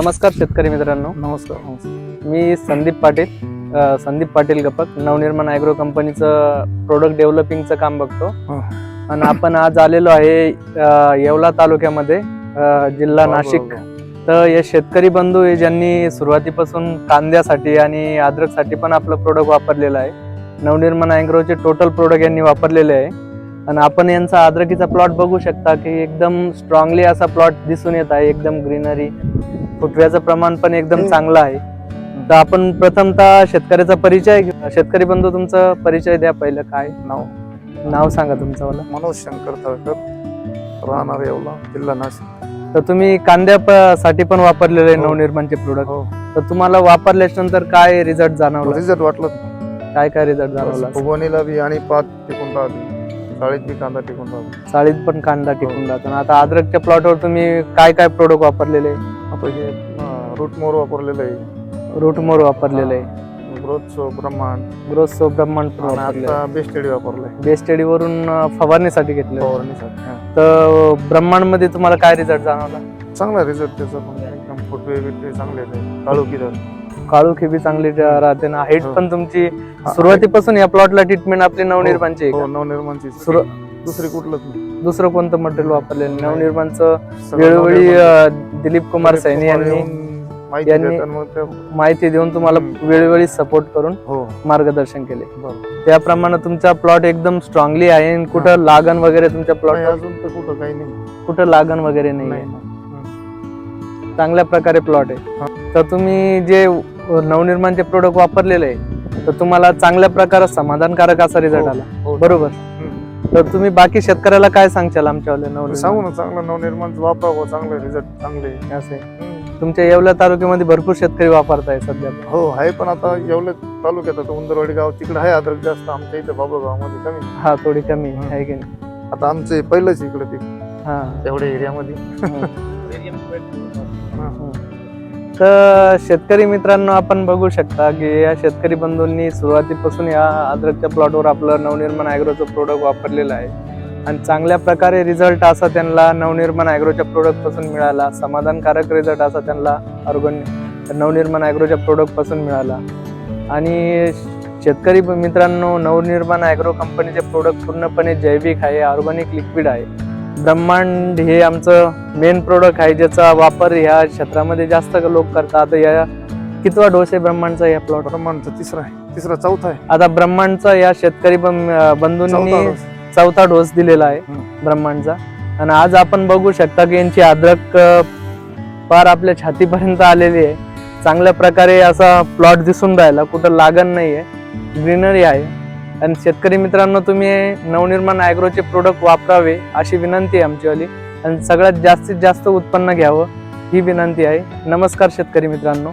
नमस्कार शेतकरी मित्रांनो. नमस्कार मी संदीप पाटील अ, संदीप पाटील गपक नवनिर्माण ॲग्रो कंपनीचं प्रोडक्ट डेव्हलपिंगचं काम बघतो. हा. आणि आपण आज आलेलो आहे अ, येवला तालुक्यामध्ये अ, जिल्हा नाशिक. तर हे शेतकरी बंधू आहे ज्यांनी सुरुवातीपासून कांद्यासाठी आणि अद्रकसाठी पण आपलं प्रोडक्ट वापरलेलं आहे. नवनिर्माण अँग्रोचे टोटल प्रोडक्ट यांनी वापरलेले आहे. आणि आपण यांचा अद्रकीचा प्लॉट बघू शकता की एकदम स्ट्रॉंगली असा प्लॉट दिसून येत आहे. एकदम ग्रीनरी फुटव्याचं प्रमाण पण एकदम. चांगलं आहे. तर आपण प्रथमतः शेतकऱ्याचा परिचय घेऊ. शेतकरी बंधू तुमचा परिचय द्या पहिलं काय नाव? नाव सांगा तुमचं मला. मनोज शंकर तळकर राहणार येवला जिल्हा नाशिक. तर तुम्ही कांद्यासाठी पण वापरलेले हो. नवनिर्माणचे प्रोडक्ट हो. तर तुम्हाला वापरल्याच्या नंतर काय रिझल्ट जाणवला? रिझल्ट वाटलं काय काय रिझल्ट जाणवला? फुगवणीला बी आणि पात टिकून राहते. शाळेत बी कांदा टिकून राहतो. चाळीत पण कांदा टिकून राहतो. आणि आता अद्रकच्या प्लॉटवर तुम्ही काय काय प्रोडक्ट वापरलेले? आता हे रूट मोर वापरलेलं आहे. रूटमोर वापरलेले आहे. ग्रोथ ब्रह्मांड. ग्रोथ सो ब्रह्मांड पण आता बेस्ट एडी वापरलंय. बेस्ट वरून अं, फवारणीसाठी घेतले फवारणीसाठी. तर ब्रह्मांडमध्ये तुम्हाला काय रिझल्ट जाणवला? चांगला रिझल्ट त्याचा पण. एकदम फुटवे बिटवे चांगले आहेत. काळू किदर काळू खेबी चांगली राहते ना. हाईट हो. पण तुमची सुरुवातीपासून या प्लॉटला ट्रीटमेंट आपली नवनिर्माणची आहे हो? नवनिर्माणची सुरु- दुसरी कुठलंच नाही. दुसरं कोणतं मटेरियल वापरलेलं नाही. नवनिर्माणचं सगळं वेळोवेळी. अं, दिलीप कुमार सैनी यांनी माहिती यांनी- देतात मग त्या- माहिती देऊन तुम्हाला हम्म. वेळोवेळी सपोर्ट करून हो मार्गदर्शन केले बरं त्याप्रमाणे तुमचा प्लॉट एकदम स्ट्रॉंगली आहे आणि कुठं लागण वगैरे तुमच्या नाही, प्लॉट अजून तर कुठं काही नाही कुठं लागण वगैरे नाही नाही आहे चांगल्या प्रकारे प्लॉट आहे. तर तुम्ही जे नवनिर्माणचे प्रोडक्ट वापरलेले आहे तर तुम्हाला चांगल्या प्रकारे समाधानकारक असा रिझल्ट हो. आला हो. बरोबर. तर तुम्ही बाकी शेतकऱ्याला काय सांगशाल आमच्यावाले सांगू नवनिर्माण ना चांगलं नवनिर्माण वापरावं चांगलं रिझल्ट चांगले असे. तुमच्या येवला तालुक्यामध्ये भरपूर शेतकरी वापरताय सध्या. हो आहे पण आता येवले तालुक्यात आता उंदरवाडी गाव तिकडे आहे अद्रक जास्त आमच्या इथे बाबा गावामध्ये कमी. हा थोडी कमी हम्म. आहे की नाही? आता आमचे पहिलंच इकडे पीक हा. तेवढ्या एरियामध्ये. हम्म. तर शेतकरी मित्रांनो आपण बघू शकता की या शेतकरी बंधूंनी सुरुवातीपासून या अद्रकच्या प्लॉटवर आपलं नवनिर्माण ॲग्रोचं प्रोडक्ट वापरलेलं आहे. आणि चांगल्या प्रकारे रिझल्ट असा त्यांना नवनिर्माण ॲग्रोच्या प्रोडक्टपासून मिळाला. समाधानकारक रिझल्ट असा त्यांना ऑर्गन नवनिर्माण ॲग्रोच्या प्रोडक्टपासून मिळाला. आणि शेतकरी मित्रांनो नवनिर्माण ॲग्रो कंपनीचे प्रोडक्ट पूर्णपणे जैविक आहे ऑर्गॅनिक लिक्विड आहे. ब्रह्मांड हे आमचं मेन प्रोडक्ट आहे ज्याचा वापर ह्या क्षेत्रामध्ये जास्त लोक करतात. या कितवा डोस आहे ब्रह्मांडचा या प्लॉट प्रमाणचा तिसरा आहे. तिसरा चौथा आहे. आता ब्रह्मांडचा या शेतकरी बंधूंनी चौथा डोस. दिलेला आहे. ब्रह्मांडचा. आणि आज आपण बघू शकता की यांची अद्रक पार आपल्या छातीपर्यंत आलेली आहे. चांगल्या प्रकारे असा प्लॉट दिसून राहिला. कुठं लागण नाही आहे ग्रीनरी आहे. आणि शेतकरी मित्रांनो तुम्ही नवनिर्माण ॲग्रोचे प्रोडक्ट वापरावे अशी विनंती आहे आमचीवाली आणि सगळ्यात जास्तीत जास्त उत्पन्न घ्यावं ही विनंती आहे. नमस्कार शेतकरी मित्रांनो.